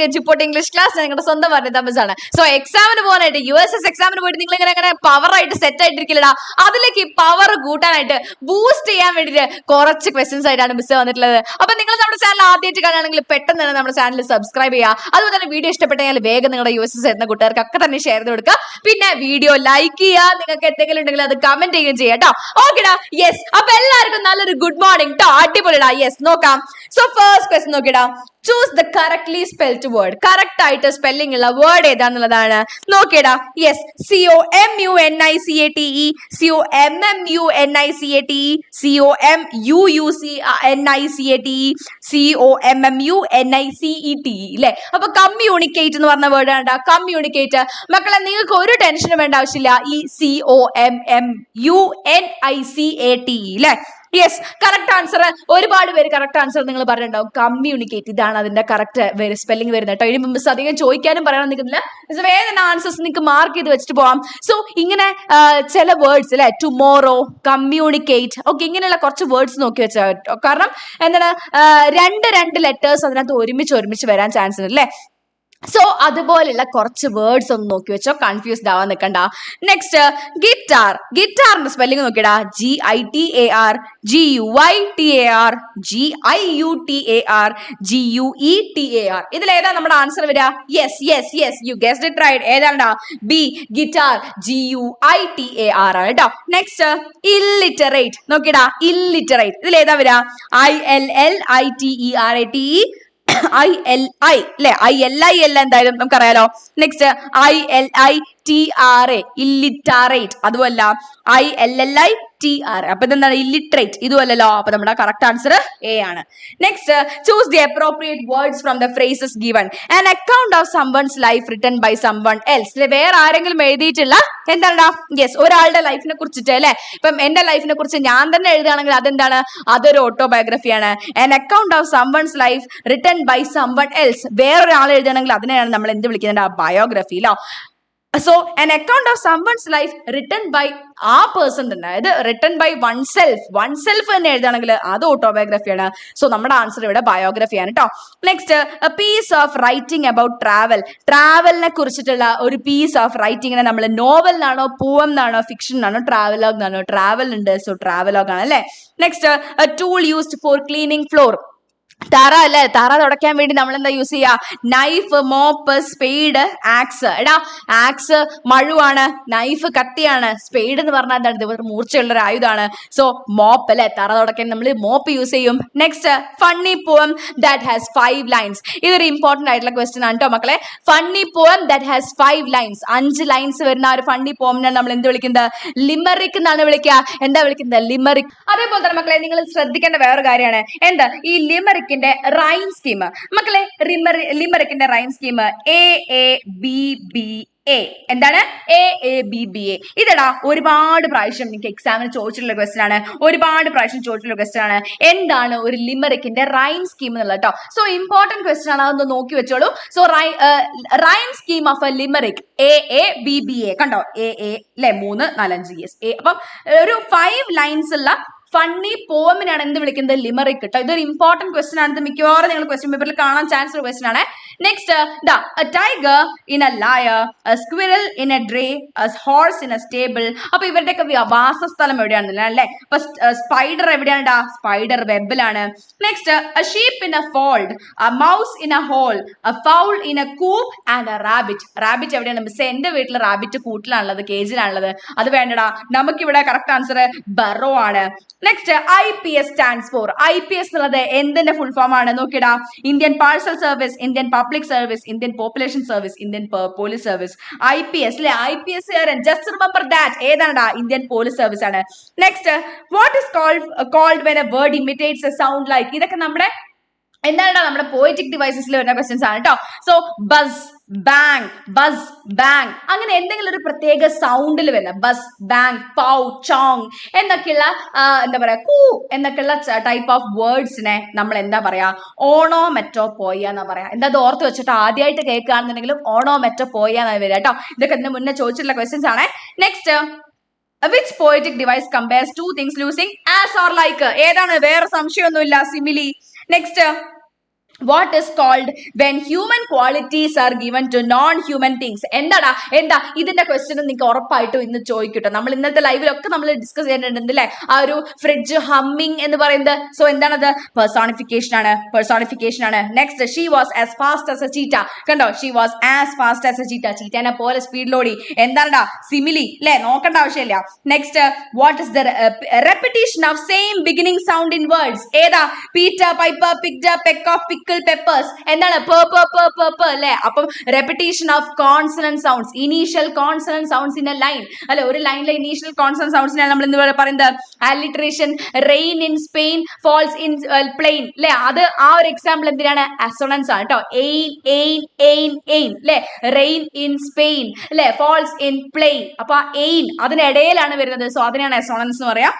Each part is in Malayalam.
പുതിയ ജിപ്പോട്ട് ഇംഗ്ലീഷ് ക്ലാസ് നിങ്ങളുടെ സ്വന്തം പറഞ്ഞ തമസാണ് സോ എക്സാമിന് പോകാനായിട്ട് യു എസ് എസ് എക്സാമിന് പോയിട്ട് നിങ്ങൾ ഇങ്ങനെ അങ്ങനെ പവർ ആയിട്ട് സെറ്റ് ആയിട്ടിരിക്കില്ലടാ അതിലേക്ക് പവർ കൂട്ടാനായിട്ട് ബൂസ്റ്റ് ചെയ്യാൻ വേണ്ടിയിട്ട് കുറച്ച് ക്വസ്റ്റ്യൻസ് ആയിട്ടാണ് മിസ് വന്നിട്ടുള്ളത്. അപ്പൊ നിങ്ങൾ നമ്മുടെ ചാനൽ ആദ്യമായിട്ട് കാണുകയാണെങ്കിൽ പെട്ടെന്ന് തന്നെ നമ്മുടെ ചാനൽ സബ്സ്ക്രൈബ് ചെയ്യുക. അതുപോലെ തന്നെ വീഡിയോ ഇഷ്ടപ്പെട്ടെങ്കിൽ വേഗം നിങ്ങളുടെ യു എസ് എസ് എന്ന കൂട്ടുകാർക്കൊക്കെ തന്നെ ഷെയർ ചെയ്ത് കൊടുക്കുക. പിന്നെ വീഡിയോ ലൈക്ക് ചെയ്യുക. നിങ്ങൾക്ക് എന്തെങ്കിലും ഉണ്ടെങ്കിൽ അത് കമന്റ് ചെയ്യുകയും ചെയ്യാം കേട്ടോ. ഓക്കെടാ യെസ് അപ്പൊ എല്ലാവർക്കും നല്ലൊരു ഗുഡ് മോർണിംഗ് ട്ടോ അടിപൊളിടാ. യെസ് നോക്കാം. So first question നോക്കിടാ choose the correctly spelled word correct ആയിട്ട് സ്പെല്ലിംഗ് ഉള്ള വേർഡ് ഏതാന്നുള്ളതാണ്. നോക്കിയടാ. Yes C O M U N I C A T E C O M M U N I C A T E C O M U U C N I C A T E C O M M U N I C E T E അല്ലെ അപ്പൊ കമ്മ്യൂണിക്കേറ്റ് എന്ന് പറഞ്ഞ വേർഡ് ആണ് കമ്മ്യൂണിക്കേറ്റ് മക്കളെ നിങ്ങൾക്ക് ഒരു ടെൻഷനും വേണ്ട ആവശ്യമില്ല. ഈ C O M M U N I C A T E അല്ലെ യെസ് കറക്റ്റ് ആൻസർ ഒരുപാട് പേര് കറക്റ്റ് ആൻസർ നിങ്ങൾ പറഞ്ഞിട്ടുണ്ടാവും. കമ്മ്യൂണിക്കേറ്റ് ഇതാണ് അതിന്റെ കറക്റ്റ് സ്പെല്ലിംഗ് വരുന്നത് കേട്ടോ. ഇനി മിസ് അധികം ചോദിക്കാനും പറയാൻ നിൽക്കുന്നില്ല. മിസ് വേഗം ആൻസേഴ്സ് നിങ്ങൾക്ക് മാർക്ക് ചെയ്ത് വെച്ചിട്ട് പോവാം. സോ ഇങ്ങനെ ചില വേർഡ്സ് അല്ലെ ടുമോറോ കമ്മ്യൂണിക്കേറ്റ് ഓക്കെ ഇങ്ങനെയുള്ള കുറച്ച് വേർഡ്സ് നോക്കി വെച്ചാൽ കാരണം എന്താണ് രണ്ട് രണ്ട് ലെറ്റേഴ്സ് അതിനകത്ത് ഒരുമിച്ച് ഒരുമിച്ച് വരാൻ ചാൻസ് ഉണ്ട് അല്ലേ സോ അതുപോലെയുള്ള കുറച്ച് വേർഡ്സ് ഒന്ന് നോക്കി വെച്ചോ. കൺഫ്യൂസ്ഡ് ആവാൻ നിൽക്കണ്ട നെക്സ്റ്റ് ഗിറ്റാർ ഗിറ്റാറിന്റെ spelling നോക്കിടാ G I T A R G U I T A R G I U T A R G U E T A R ഇതിൽ ഏതാ നമ്മുടെ ആൻസർ വരിക? Yes yes yes you guessed it right ഏതാണ്ടാ? B guitar G U I T A R ആണ് കേട്ടോ നെക്സ്റ്റ് ഇല്ലിറ്ററേറ്റ് നോക്കിടാ ഇല്ലിറ്ററേറ്റ് ഇതിൽ ഏതാ വരിക? I L L I T E R A T E I L I അല്ലെ ഐ എൽ ഐ എൽ എന്തായാലും നമുക്കറിയാലോ. Next I L I T R A illiterate അതുമല്ല I L L I T R അപ്പൊ ഇതെന്താണ് ഇല്ലിട്രേറ്റ് ഇതുമല്ലല്ലോ അപ്പൊ നമ്മുടെ കറക്റ്റ് ആൻസർ എ ആണ്. Next choose the appropriate words from the phrases given an account of someone's life written by someone else വേറെ ആരെങ്കിലും എഴുതിയിട്ടുള്ള എന്താണടാ? യെസ് ഒരാളുടെ ലൈഫിനെ കുറിച്ചിട്ട് അല്ലെ? ഇപ്പം എന്റെ ലൈഫിനെ കുറിച്ച് ഞാൻ തന്നെ എഴുതുകയാണെങ്കിൽ അതെന്താണ്? അതൊരു ഓട്ടോബയോഗ്രഫിയാണ് an account of someone's life written by someone else വേറൊരാൾ എഴുതുകയാണെങ്കിൽ അതിനെയാണ് നമ്മൾ എന്ത് വിളിക്കുന്നത്? ബയോഗ്രഫി അല്ലോ so an account of someone's life written by ആ പേഴ്സൺ തന്നെ. അതായത് written by oneself oneself തന്നെ എഴുതുകയാണെങ്കിൽ അത് ഓട്ടോബയോഗ്രഫിയാണ് സോ നമ്മുടെ ആൻസർ ഇവിടെ ബയോഗ്രഫിയാണ് കേട്ടോ next piece of writing about travel ട്രാവലിനെ കുറിച്ചിട്ടുള്ള ഒരു പീസ് ഓഫ് റൈറ്റിങ്ങിനെ നമ്മൾ നോവൽ എന്നാണോ പൂവം എന്നാണോ ഫിക്ഷൻ എന്നാണോ ട്രാവലോഗ് എന്നാണോ ട്രാവൽ ഉണ്ട് സോ ട്രാവലോഗ് ആണ് അല്ലേ? Next tool used for cleaning floor തറ അല്ലേ? തറ തുടയ്ക്കാൻ വേണ്ടി നമ്മൾ എന്താ യൂസ് ചെയ്യുക നൈഫ് മോപ്പ് സ്പെയ്ഡ് ആക്സ് എടാ ആക്സ് മഴുവാണ് നൈഫ് കത്തിയാണ് സ്പെയ്ഡ് എന്ന് പറഞ്ഞാൽ എന്താണ്? ഇതുപോലെ മൂർച്ചയുള്ള ഒരു ആയുധമാണ്. സോ മോപ്പ് അല്ലെ? തറ തുടയ്ക്കാൻ നമ്മൾ മോപ്പ് യൂസ് ചെയ്യും. Next funny poem that has five lines ഇതൊരു ഇമ്പോർട്ടന്റ് ആയിട്ടുള്ള ക്വസ്റ്റ്യൻ ആണ് കേട്ടോ മക്കളെ. Funny poem that has five lines അഞ്ച് ലൈൻസ് വരുന്ന ആ ഒരു ഫണ്ണി പോവം നമ്മൾ എന്ത് വിളിക്കുന്നത്? ലിമറിക് എന്നാണ് വിളിക്കുക. എന്താ വിളിക്കുന്നത്? ലിമറിക് അതേപോലെ തന്നെ മക്കളെ നിങ്ങൾ ശ്രദ്ധിക്കേണ്ട വേറൊരു കാര്യമാണ്. എന്താ? ഈ ലിമറിക്കിന്റെ റൈം സ്കീം. മക്കളെ ലിമറിക്കിന്റെ rhyme scheme A A B B A എന്താണ്? A A B B A ഇതടാ ഒരുപാട് പ്രാവശ്യം നിങ്ങൾക്ക് എക്സാമിന് ചോദിച്ചിട്ടുള്ള ക്വസ്റ്റൻ ആണ്. ഒരുപാട് പ്രാവശ്യം ചോദിച്ചിട്ടുള്ള ക്വസ്റ്റൻ ആണ്. എന്താണ് ഒരു ലിമറിക്കിന്റെ റൈം സ്കീം എന്നുള്ളത് കേട്ടോ സോ ഇമ്പോർട്ടന്റ് ക്വസ്റ്റൻ ആണ്. അതൊന്ന് നോക്കി വെച്ചോളൂ. So rhyme scheme of a limerick A A B B A കണ്ടോ? എ എ അല്ലെ മൂന്ന് നാലഞ്ച് എസ് എ അപ്പം ഒരു ഫൈവ് ലൈൻസ് ഉള്ള ഫണ്ണി പോമിനാണ് എന്ത് വിളിക്കുന്നത്? ലിമറിക് കേട്ടോ ഇതൊരു ഇമ്പോർട്ടന്റ് ക്വസ്റ്റൻ ആണ് ഇത് മിക്കവാറും നിങ്ങൾ ക്വസ്റ്റ്യൻ പേപ്പറിൽ കാണാൻ ചാൻസ് ഉള്ള ക്വസ്റ്റൻ ആണ്. നെക്സ്റ്റ് ദാ a tiger in a lair a squirrel in a drey a horse in a stable അപ്പൊ ഇവരുടെയൊക്കെ വാസസ്ഥലം എവിടെയാണെന്നില്ല അല്ലെ? അപ്പൊ സ്പൈഡർ എവിടെയാണ് ഡാ spider വെബിലാണ് next a sheep in a fold a mouse in a hole a fowl in a coop and a rabbit rabbit എവിടെയാണ്? മിസ് എന്റെ വീട്ടിൽ റാബിറ്റ് കൂട്ടിലാണുള്ളത് കേജിലാണുള്ളത് അത് വേണ്ടടാ നമുക്ക് ഇവിടെ കറക്റ്റ് ആൻസർ ബറോ ആണ്. Next I P S stands for I P S എന്നുള്ളത് എന്തിന്റെ ഫുൾ ഫോം ആണ്? നോക്കിടാ Indian parcel service Indian public service Indian population service Indian police service I P S അല്ലെ I P S just remember that ഏതാണ്ടാ? Indian police service ആണ്. Next what is called called when a word imitates a sound like ഇതൊക്കെ നമ്മുടെ എന്താണ് നമ്മുടെ പോയറ്റിക് ഡിവൈസസിൽ വരുന്ന ക്വസ്റ്റ്യൻസ് ആണ് കേട്ടോ so buzz bang buzz bang അങ്ങനെ എന്തെങ്കിലും ഒരു പ്രത്യേക സൗണ്ടിൽ വരുന്ന ബസ് ബാങ് പൗ ചോങ് എന്നൊക്കെയുള്ള എന്താ പറയാ കൂ എന്നൊക്കെയുള്ള ടൈപ്പ് ഓഫ് വേർഡ്സിനെ നമ്മൾ എന്താ പറയാ ഓണോ മെറ്റോ പോയ പറയാ. എന്താ അത് ഓർത്ത് വെച്ചിട്ട് ആദ്യമായിട്ട് കേൾക്കുകയാണെന്നുണ്ടെങ്കിലും ഓണോ മെറ്റോ പോയ എന്നാ വരിക കേട്ടോ ഇതൊക്കെ ഇതിന് മുന്നേ ചോദിച്ചിട്ടുള്ള ക്വസ്റ്റ്യൻസ് ആണ്. Next which poetic device compares two things losing as or like ഏതാണ്? വേറെ സംശയമൊന്നുമില്ല simile. Next what is called when human qualities are given to non human things എന്താടാ? എന്താ? ഇതിന്റെ ക്വസ്റ്റ്യൻ നിങ്ങൾക്ക് ഉറപ്പായിട്ടും ഇന്ന് ചോദിക്കട്ടോ. നമ്മൾ ഇന്നത്തെ ലൈവിലൊക്കെ നമ്മൾ ഡിസ്കസ് ചെയ്തിട്ടുണ്ട് അല്ലേ ആ ഒരു ഫ്രിഡ്ജ് ഹമ്മിങ് എന്ന് പറയുന്നത്. സോ എന്താണത്? പേഴ്സോണിഫിക്കേഷൻ ആണ്. പേഴ്സോണിഫിക്കേഷൻ ആണ്. Next she was as fast as a cheetah കണ്ടോ? She was as fast as a cheetah ചീറ്റനെ പോലെ സ്പീഡിലോടി എന്താണ്ടാ? സിമിലി അല്ലേ നോക്കേണ്ട ആവശ്യമില്ല. Next what is the repetition of same beginning sound in words ഏതാ? Peter Piper picture peck of pickle peppers എന്താണ്? പ പ പ പ അല്ലേ? അപ്പം repetition of consonant sounds initial consonant sounds in a line അല്ലെ? ഒരു ലൈനിലെ ഇനീഷ്യൽ കോൺസണന്റ് സൗണ്ട്സിനെ നമ്മൾ എന്ത് പറയുന്നത്. Alliteration rain in Spain falls in plain അല്ലെ? അത് ആ ഒരു എക്സാമ്പിൾ എന്തിനാണ്? അസോണൻസ് ആണ് കേട്ടോ എയിൻ എയിൻ എയിൻ എയിൻ അല്ലെ? റെയിൻ ഇൻ സ്പെയിൻ അല്ലെ? ഫോൾസ് ഇൻ പ്ലെയിൻ അപ്പൊ ആ എയിൻ അതിനിടയിലാണ് വരുന്നത്. സോ അതിനാണ് അസോണൻസ് എന്ന് പറയാം.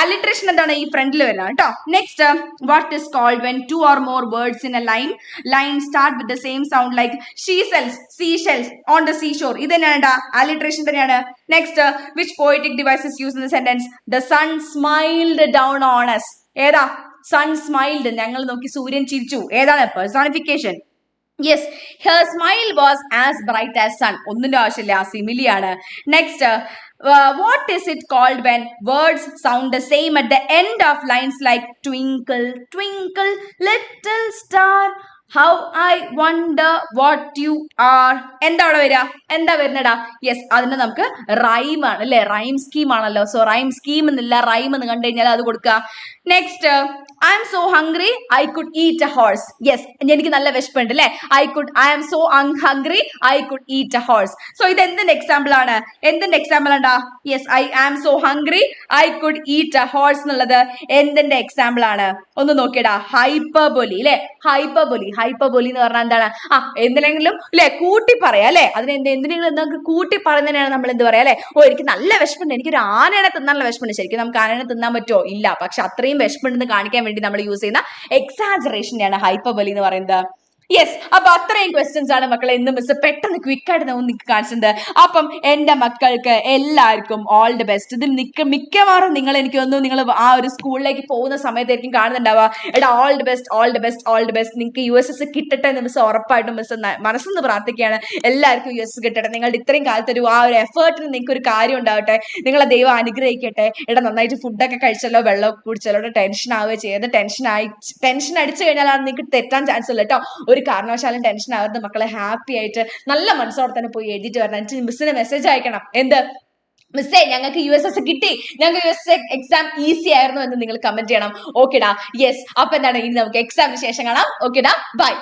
അലിട്രേഷൻ എന്താണ്? ഈ ഫ്രണ്ടിൽ വരുന്നത് കേട്ടോ. Next what is called when two or more words in a line line start with the same sound like she sells sea shells on the sea shore ഇത് തന്നെയാണ് അലിട്രേഷൻ തന്നെയാണ്. Next which poetic devices use in the sentence the sun smiled down us. ഏതാ? സൺ സ്മൈൽഡ് ഞങ്ങൾ നോക്കി സൂര്യൻ ചിരിച്ചു. ഏതാണ്? Personification yes her smile was as bright as sun ഒന്നിന്റെ ആവശ്യമില്ല സിമിലിയാണ് next what is it called when words sound same at the end of lines like twinkle twinkle little star how I wonder what you are എന്താ അവിടെ വരിക? എന്താ വരുന്നടാ? യെസ് അതിന് നമുക്ക് റൈം ആണ് അല്ലെ? റൈം സ്കീം ആണല്ലോ. സോ റൈം സ്കീം എന്നില്ല റൈം എന്ന് കണ്ടു കഴിഞ്ഞാൽ അത് കൊടുക്കുക. Next I am so hungry I could eat a horse yes എനിക്ക് നല്ല വിശപ്പുണ്ട് അല്ലെ I could I am so hungry I could eat a horse so ഇത് എന്തിന്റെ എക്സാമ്പിൾ ആണ്? എന്തിന്റെ എക്സാമ്പിൾ ഉണ്ടാ yes I am so hungry I could eat a horse എന്നുള്ളത് എന്തിന്റെ എക്സാമ്പിൾ ആണ്? ഒന്ന് നോക്കിയടാ. ഹൈപ്പർബൊലി അല്ലെ ഹൈപ്പർബൊലി ഹൈപ്പർബൊലി എന്ന് പറഞ്ഞാൽ എന്താണ്? ആ എന്തിനെങ്കിലും അല്ലെ കൂട്ടി പറയാം അല്ലെ അതിന് എന്ത് എന്തിനെങ്കിലും നമുക്ക് കൂട്ടി പറയുന്നതിനാണ് നമ്മൾ എന്ത് പറയാ അല്ലെ ഓ എനിക്ക് നല്ല വിശപ്പുണ്ട്. എനിക്ക് ഒരു ആനേനെ തിന്നാനുള്ള വിശപ്പുണ്ട്. ശരിക്കും നമുക്ക് ആനേനെ തിന്നാൻ പറ്റുമോ? ഇല്ല. പക്ഷെ അത്രയും വിശപ്പുണ്ടെന്ന് കാണിക്കാൻ വേണ്ടി നമ്മൾ യൂസ് ചെയ്യുന്ന എക്സാജറേഷനെയാണ് ഹൈപ്പബലി എന്ന് പറയുന്നത്. യെസ് അപ്പൊ അത്രയും ക്വസ്റ്റ്യൻസ് ആണ് മക്കളെ. ഇന്ന് മിസ് പെട്ടെന്ന് ക്വിക്ക് ആയിട്ട് നമുക്ക് നിക്ക് കാണിച്ചത് അപ്പം എന്റെ മക്കൾക്ക് എല്ലാവർക്കും ഓൾ ദി ബെസ്റ്റ് ഇത് മിക്ക മിക്കവാറും നിങ്ങൾ എനിക്ക് തോന്നുന്നു നിങ്ങൾ ആ ഒരു സ്കൂളിലേക്ക് പോകുന്ന സമയത്തായിരിക്കും കാണുന്നുണ്ടാവുക. എടാ all the best all the best all the best നിങ്ങൾക്ക് യു എസ് എസ് കിട്ടട്ടെ എന്ന് മിസ് ഉറപ്പായിട്ടും മിസ് മനസ്സെന്ന് പ്രാർത്ഥിക്കുകയാണ്. എല്ലാവർക്കും യു എസ് കിട്ടട്ടെ. നിങ്ങളുടെ ഇത്രയും കാലത്ത് ഒരു ആ ഒരു എഫേർട്ടിന് നിങ്ങൾക്ക് ഒരു കാര്യം ഉണ്ടാവട്ടെ. നിങ്ങളെ ദൈവം അനുഗ്രഹിക്കട്ടെ. എടാ നന്നായിട്ട് ഫുഡൊക്കെ കഴിച്ചല്ലോ വെള്ളം കുടിച്ചല്ലോ ടെൻഷൻ ആവുകയോ ചെയ്ത് ടെൻഷൻ ആയി ടെൻഷൻ അടിച്ചു കഴിഞ്ഞാൽ അത് നിങ്ങൾക്ക് തെറ്റാൻ ചാൻസ് ഇല്ല കേട്ടോ ഒരു കാരണവശാലും ടെൻഷൻ ആവരുത് മക്കളെ ഹാപ്പി ആയിട്ട് നല്ല മനസ്സോടെ തന്നെ പോയി എഴുതിയിട്ട് വരണം. എന്നിട്ട് മിസ്സിന് മെസ്സേജ് അയക്കണം. എന്ത്? മിസ്സേ ഞങ്ങൾക്ക് യു എസ് എസ് കിട്ടി. ഞങ്ങൾക്ക് U S S exam easy ആയിരുന്നു എന്ന് നിങ്ങൾ കമന്റ് ചെയ്യണം. ഓക്കെടാ യെസ് അപ്പൊ എന്താണ്? ഇനി നമുക്ക് എക്സാമിന് ശേഷം കാണാം. ഓക്കെടാ ബൈ